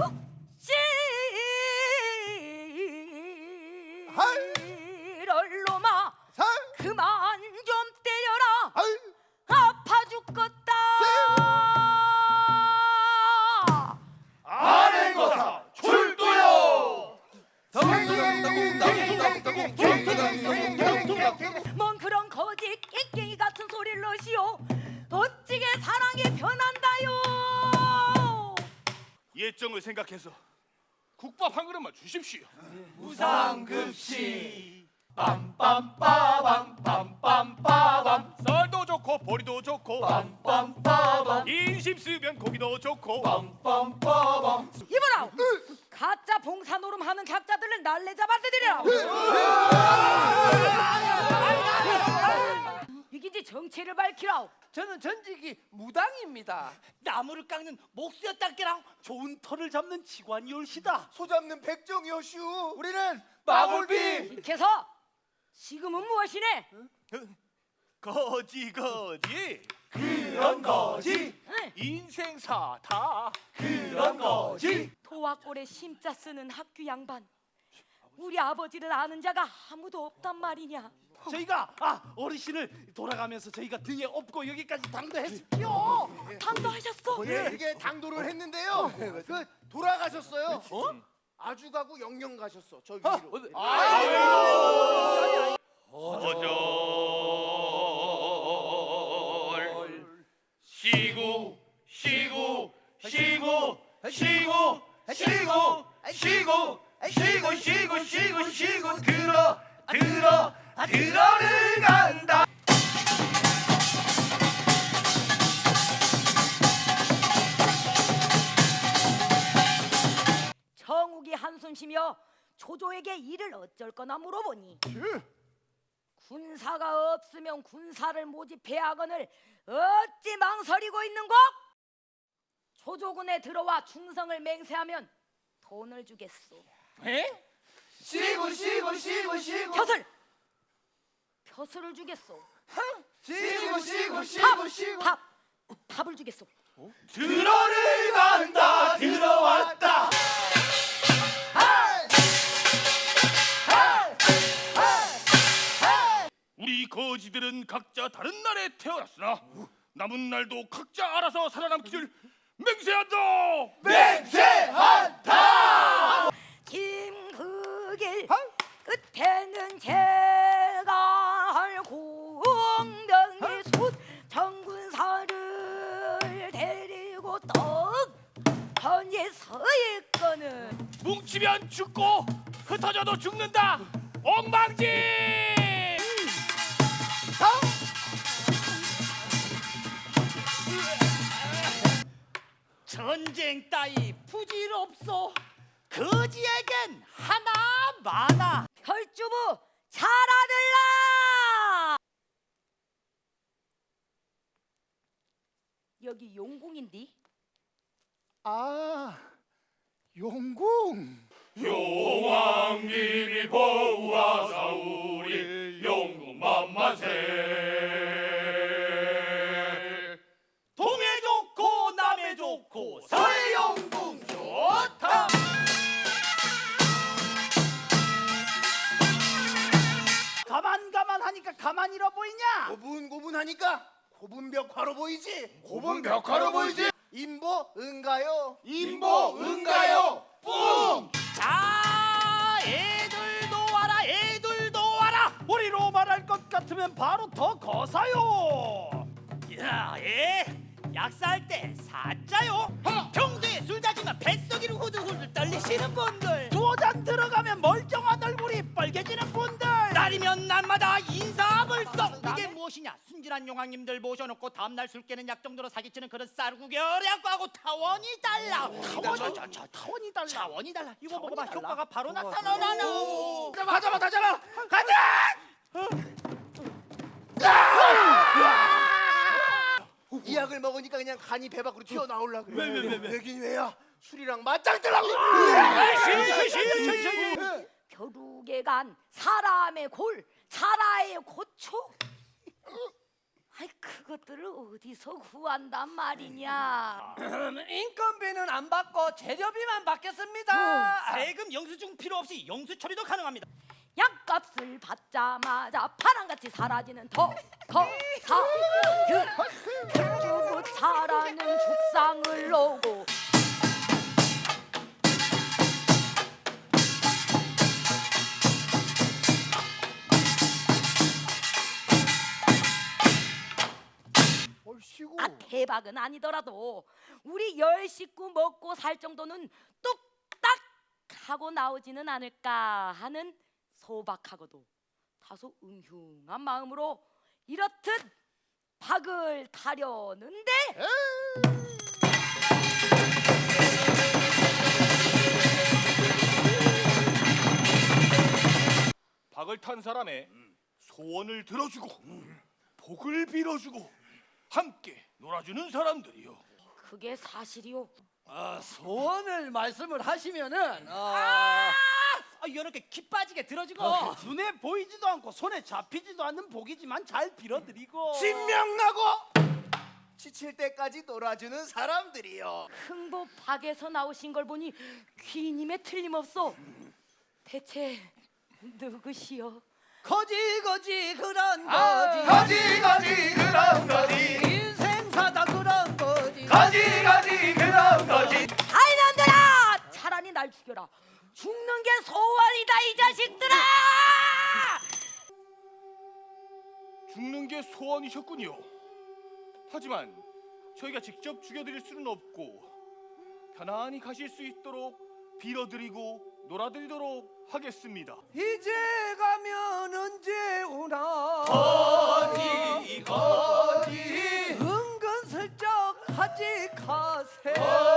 어? 생각해서 국밥 한 그릇만 주십시오. 무상급식 빰빰빠밤 빰빰빠밤 쌀도 좋고 보리도 좋고 빰빰빠밤 인심 쓰면 고기도 좋고 빰빰빠밤 이봐라 가짜 봉사 노름 하는 작자들을 날래 잡아들이라 이기지 정체를 밝히라 저는 전직이 무당입니다. 나무를 깎는 목수였다께랑 좋은 털을 잡는 직관이올시다. 소 잡는 백정이오슈. 우리는 마골비. 이케서 지금은 무엇이네? 거지 거지. 그런 거지. 응. 인생사다. 그런 거지. 도화골에 심자 쓰는 학교 양반 우리 아버지를 아는 자가 아무도 없단 말이냐? 저희가 아 어르신을 돌아가면서 저희가 등에 업고 여기까지 당도했지요. 당도하셨어? 예, 이게 당도를 했는데요. 그 돌아가셨어요. 아주 가고 영영 가셨어 저 위로. 어절 쉬고 쉬고 쉬고 쉬고 쉬고 쉬고 쉬고 쉬고 쉬고 쉬고 들어 들어 들어를 간다. 정욱이 한숨 쉬며 조조에게 일을 어쩔 거나 물어보니 군사가 없으면 군사를 모집해야 하거늘 어찌 망설이고 있는고? 조조군에 들어와 충성을 맹세하면 돈을 주겠소 쉬고 쉬고 쉬고 쉬고. 벼슬! 벼슬을 주겠소. 쉬고 쉬고 밥! 쉬고 쉬고. 밥! 밥을 주겠소. 들어를 간다 들어왔다. 우리 거지들은 각자 다른 날에 태어났으나 남은 날도 각자 알아서 살아남기를 맹세한다. 맹세한다 김그길 끝에는 제가 할 공덕의 솥 정군사를 데리고 떡 현재 서 있거는 뭉치면 죽고 흩어져도 죽는다. 엉망진! 전쟁 따위 부질없소. 거지에겐 하나 많아. 혈주부 잘 아들라! 여기 용궁인디? 아 용궁. 용왕님이 보호하사 우 하니까 가만 잃어 보이냐? 고분고분하니까 고분벽화로 보이지 고분벽화로 보이지? 인보 응가요 인보 응가요 뿡 자, 애들도 와라, 애들도 와라. 우리로 말할 것 같으면 바로 더 거사요. 야, 예. 약사할 때 사자요. 평소에 술 자지만 뱃속이로 후들후들 떨리시는 분들. 두어 잔 들어가면 멀쩡한 얼굴이 빨개지는 분들. 날이면 날마다 인사불성. 이게 무엇이냐? 순진한 용왕님들 모셔놓고 다음날 술 깨는 약 정도로 사기치는 그런 쌀구결약하고 타원이 달라. 타원이 자, 자, 타원이 달라. 차원이 달라. 이거 먹어봐. 효과가 바로 나타나나. 가자마, 가자마, 가자. 이 약을 먹으니까 그냥 간이 배 밖으로 튀어나올라 그래 왜왜왜 왜긴 왜야 술이랑 맞짱 뜨라고 겨 루게 간 사람의 골, 자라의 고초. 아이 그것들을 어디서 구한단 말이냐? 인건비는 안 받고 재료비만 받겠습니다. 세금 영수증 필요 없이 영수 처리도 가능합니다. 약값을 받자마자 파랑같이 사라지는 더거사들 주고 자라는 죽상을 놓고 대박은 아니더라도 우리 열 식구 먹고 살 정도는 뚝딱 하고 나오지는 않을까 하는 소박하고도 다소 음흉한 마음으로 이렇듯 박을 타려는데 박을 탄 사람의 소원을 들어주고 복을 빌어주고 함께 놀아주는 사람들이요. 그게 사실이요. 아, 소원을 말씀을 하시면은 아, 아, 이렇게 기 빠지게 들어주고 눈에 보이지도 않고 손에 잡히지도 않는 복이지만 잘 빌어드리고 신명나고 지칠 때까지 놀아주는 사람들이요. 흥보 박에서 나오신 걸 보니 귀님에 틀림없어. 대체 누구시여? 거지 거지 그런 아, 거지 거지 거지 그런 거지. 인생 사다 그런 거지 거지. 아이 놈들아! 차라리 날 죽여라. 죽는 게 소원이다 이 자식들아! 죽는 게 소원이셨군요. 하지만 저희가 직접 죽여드릴 수는 없고 편안히 가실 수 있도록 빌어드리고 놀아드리도록 하겠습니다. 이제 가면 언제 오나 거지 거 하지 가세